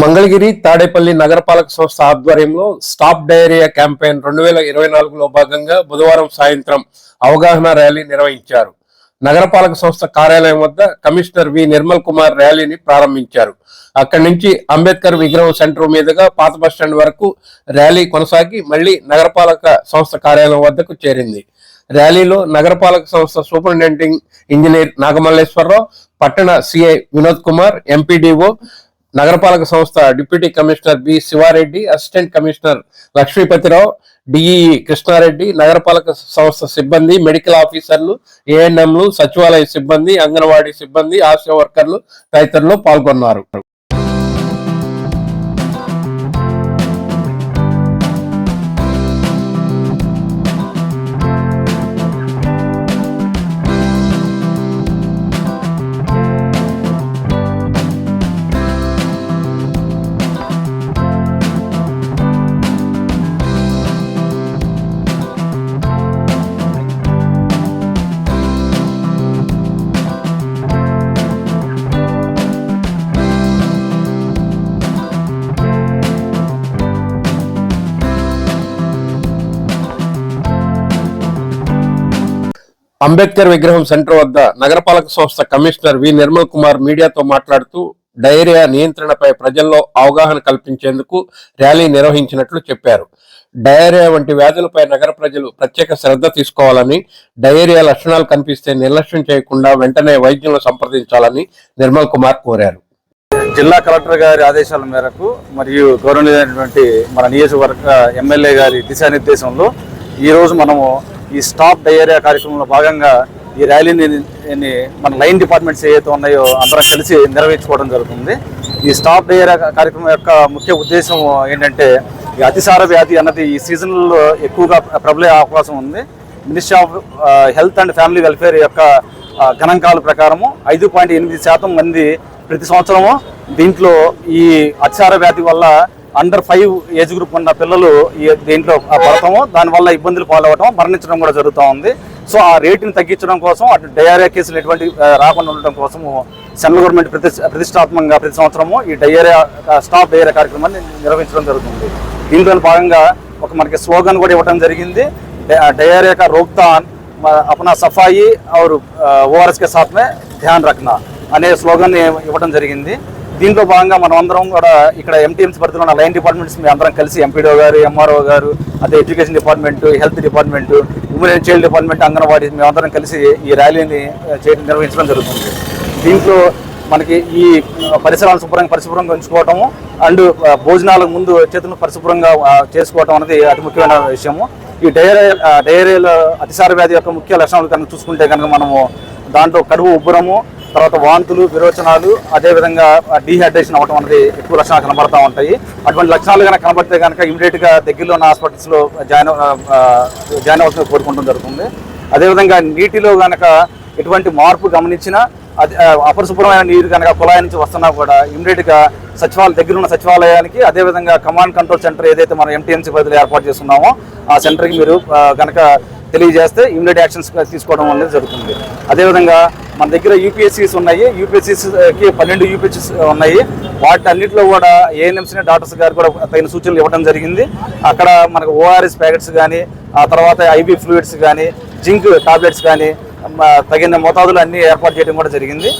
మంగళగిరి తాడేపల్లి నగరపాలక సంస్థ ఆధ్వర్యంలో స్టాప్ డయేరియా క్యాంపెయిన్ రెండు వేల ఇరవై నాలుగులో భాగంగా బుధవారం సాయంత్రం అవగాహన ర్యాలీ నిర్వహించారు. నగరపాలక సంస్థ కార్యాలయం వద్ద కమిషనర్ వి. నిర్మల్ కుమార్ ర్యాలీని ప్రారంభించారు. అక్కడి నుంచి అంబేద్కర్ విగ్రహం సెంటర్ మీదుగా పాత బస్టాండ్ వరకు ర్యాలీ కొనసాగి మళ్ళీ నగరపాలక సంస్థ కార్యాలయం వద్దకు చేరింది. ర్యాలీలో నగరపాలక సంస్థ సూపరింటెండింగ్ ఇంజనీర్ నాగమల్లేశ్వరరావు పట్టణ సిఐ వినోద్ కుమార్ ఎంపీడీఓ నగరపాలక సంస్థ deputy commissioner B Sivareddy assistant commissioner Lakshmipathirao DEE Krishnareddy నగరపాలక సంస్థ సిబ్బంది మెడికల్ ఆఫీసర్లు ఏఎన్ఎంలు సచివాలయ సిబ్బంది అంగన్వాడీ సిబ్బంది ఆశా వర్కర్లు తదితరులు పాల్గొన్నారు. అంబేద్కర్ విగ్రహం సెంటర్ వద్ద నగరపాలక సంస్థ కమిషనర్ వి నిర్మల్ కుమార్ మీడియాతో మాట్లాడుతూ డయేరియా నియంత్రణపై ప్రజల్లో అవగాహన కల్పించేందుకు ర్యాలీ నిర్వహించినట్లు చెప్పారు. డయేరియా వంటి వ్యాధులపై నగర ప్రజలు ప్రత్యేక శ్రద్ధ తీసుకోవాలని డయేరియా లక్షణాలు కనిపిస్తే నిర్లక్ష్యం చేయకుండా వెంటనే వైద్యులను సంప్రదించాలని నిర్మల్ కుమార్ కోరారు. జిల్లా కలెక్టర్ గారి ఆదేశాల మేరకు మరియు గౌరవనీయమైనటువంటి మన నియోజకవర్గ ఎమ్మెల్యే గారి దిశానిర్దేశంలో ఈరోజు మనము ఈ స్టాప్ డయేరియా కార్యక్రమంలో భాగంగా ఈ ర్యాలీని మన లైన్ డిపార్ట్మెంట్స్ ఏవైతే ఉన్నాయో అందరం కలిసి నిర్వహించుకోవడం జరుగుతుంది. ఈ స్టాప్ డయేరియా కార్యక్రమం యొక్క ముఖ్య ఉద్దేశం ఏంటంటే ఈ అతిసార వ్యాధి అన్నది ఈ సీజన్లో ఎక్కువగా ప్రబలే అవకాశం ఉంది. Ministry of health and family welfare యొక్క గణాంకాల ప్రకారము ఐదు పాయింట్ ఎనిమిది శాతం మంది ప్రతి సంవత్సరము దీంట్లో ఈ అతిసార వ్యాధి వల్ల అండర్ ఫైవ్ ఏజ్ గ్రూప్ ఉన్న పిల్లలు దీంట్లో పడతాము దానివల్ల ఇబ్బందులు పాలవటం మరణించడం కూడా జరుగుతూ ఉంది. సో ఆ రేటుని తగ్గించడం కోసం అటు డయారియా కేసులు ఎటువంటి రాకుండా ఉండటం కోసము సెంట్రల్ గవర్నమెంట్ ప్రతి ప్రతిష్టాత్మకంగా ప్రతి సంవత్సరము ఈ డయేరియా స్టాప్ డయేరియా కార్యక్రమాన్ని నిర్వహించడం జరుగుతుంది. దీంట్లో భాగంగా ఒక మనకి స్లోగన్ కూడా ఇవ్వడం జరిగింది. డయేరియా రోక్తాన్ అపనా సఫాయి ఆర్ ఓఆర్ఎస్కే సాత్మే ధ్యాన్ రక్న అనే స్లోగన్ ఇవ్వడం జరిగింది. దీంట్లో భాగంగా మనం అందరం కూడా ఇక్కడ ఎంటీఎంసీ పరిధిలో ఉన్న లైన్ డిపార్ట్మెంట్స్ మేము అందరం కలిసి ఎంపీడో గారు ఎంఆర్ఓ గారు అదే education department health department women and child department Anganwadi మేము అందరం కలిసి ఈ ర్యాలీని చేయడం నిర్వహించడం జరుగుతుంది. దీంట్లో మనకి ఈ పరిసరాలు శుభ్రంగా పరిశుభ్రంగా ఉంచుకోవటము అండ్ భోజనాలకు ముందు చేతులను పరిశుభ్రంగా చేసుకోవటం అనేది అతి ముఖ్యమైన విషయము. ఈ డయేరియా ఆ, డయేరియాలో అతిసార వ్యాధి యొక్క ముఖ్య లక్షణాలు కనుక చూసుకుంటే కనుక మనము దాంట్లో కడుపు ఉబ్బరము తర్వాత వాంతులు విరోచనాలు అదేవిధంగా డీహైడ్రేషన్ అవ్వడం అనేది ఎక్కువ లక్షణాలు కనబడతా ఉంటాయి. అటువంటి లక్షణాలు కనుక కనబడితే కనుక ఇమీడియట్గా దగ్గరలో ఉన్న హాస్పిటల్స్లో జాయిన్ జాయిన్ అవ్వాల్సిన కోరుకుంటూ జరుగుతుంది. అదేవిధంగా నీటిలో కనుక ఎటువంటి మార్పు గమనించినా అది అపరిశుభ్రమైన నీరు కనుక కుళాయి నుంచి వస్తున్నా కూడా ఇమీడియట్గా సచివాలయ దగ్గర ఉన్న సచివాలయానికి అదేవిధంగా కమాండ్ కంట్రోల్ సెంటర్ ఏదైతే మనం ఎంటీఎంసీ పరిధిలో ఏర్పాటు చేస్తున్నామో ఆ సెంటర్కి మీరు కనుక తెలియజేస్తే ఇమీడియట్ యాక్షన్స్ తీసుకోవడం అనేది జరుగుతుంది. అదేవిధంగా మన దగ్గర యూపీఎస్సీస్ ఉన్నాయి. యూపీఎస్సీస్కి పన్నెండు యూపీఎస్సీస్ ఉన్నాయి. వాటి అన్నింటిలో కూడా ఏఎన్ఎంసీ డాక్టర్స్ గారు కూడా తగిన సూచనలు ఇవ్వడం జరిగింది. అక్కడ మనకు ఓఆర్ఎస్ ప్యాకెట్స్ కానీ ఆ తర్వాత ఐబీ ఫ్లూయిడ్స్ కానీ జింక్ టాబ్లెట్స్ కానీ తగిన మోతాదులు అన్నీ ఏర్పాటు చేయడం కూడా జరిగింది.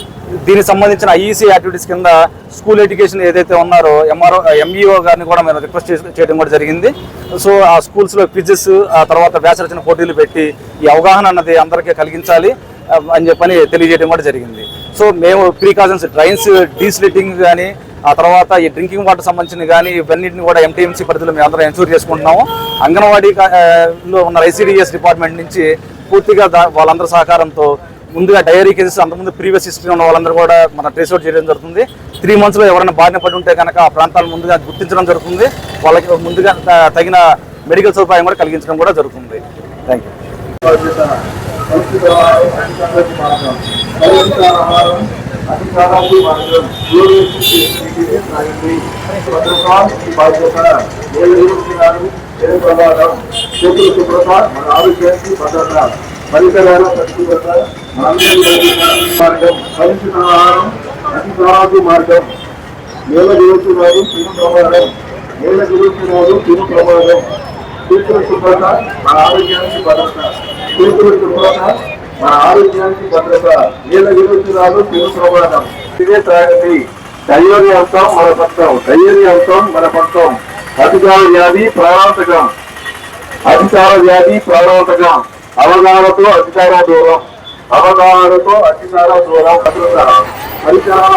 దీనికి సంబంధించిన ఐఈసీ యాక్టివిటీస్ కింద స్కూల్ ఎడ్యుకేషన్ ఏదైతే ఉన్నారో ఎంఆర్ఓ ఎంఈఓ గారిని కూడా మేము రిక్వెస్ట్ చేయడం కూడా జరిగింది. సో ఆ స్కూల్స్లో క్విజెస్ ఆ తర్వాత వ్యాసరచన పోటీలు పెట్టి ఈ అవగాహన అన్నది అందరికీ కలిగించాలి అని చెప్పని తెలియజేయడం కూడా జరిగింది. సో మేము ప్రికాషన్స్ డ్రైన్స్ డీస్లిటింగ్ కానీ ఆ తర్వాత ఈ డ్రింకింగ్ వాటర్ సంబంధించిన కానీ ఇవన్నింటిని కూడా ఎంటీఎంసీ పరిధిలో మేము అందరం ఎన్షూర్ చేసుకుంటున్నాము. అంగన్వాడీలో లో ఉన్న ఐసీడీఎస్ డిపార్ట్మెంట్ నుంచి పూర్తిగా వాళ్ళందరి సహకారంతో ముందుగా డైరీ కేసెస్ అంతకుముందు ప్రీవియస్ హిస్టరీ ఉన్న వాళ్ళందరూ కూడా మన ట్రేస్ అవుట్ చేయడం జరుగుతుంది. త్రీ మంత్స్లో ఎవరైనా బారిన పడి ఉంటే కనుక ఆ ప్రాంతాలు ముందుగా గుర్తించడం జరుగుతుంది. వాళ్ళకి ముందుగా తగిన మెడికల్ సదుపాయం కూడా కలిగించడం కూడా జరుగుతుంది. థ్యాంక్ యూ చేతులు శుభ్రత మన ఆరోగ్యానికి భద్రత పరిసరాల పరిశుభ్రత మార్గం కలుషిత ఆహారం అతి మార్గం నేల దిగుతున్నారు తిరు ప్రమాదం నేల దిగుతున్నారు తిరు ప్రమాదం చేతుల శుభ్రత మన ఆరోగ్యానికి భద్రత చేతుల శుభ్రత మన ఆరోగ్యానికి భద్రత నేల దిగుతున్నారు తిరు ప్రమాదం ఇదే త్రాగండి ధైర్యంతం మన పక్షం. ధైర్యంతం మన పక్షం. అధికార వ్యాధి ప్రాణాంతకం. అధికార వ్యాధి ప్రాణాంతకం. అవగాహనతో అధికార దూరం అవగాహనతో అధికార దూరం భద్రత పరిసరాల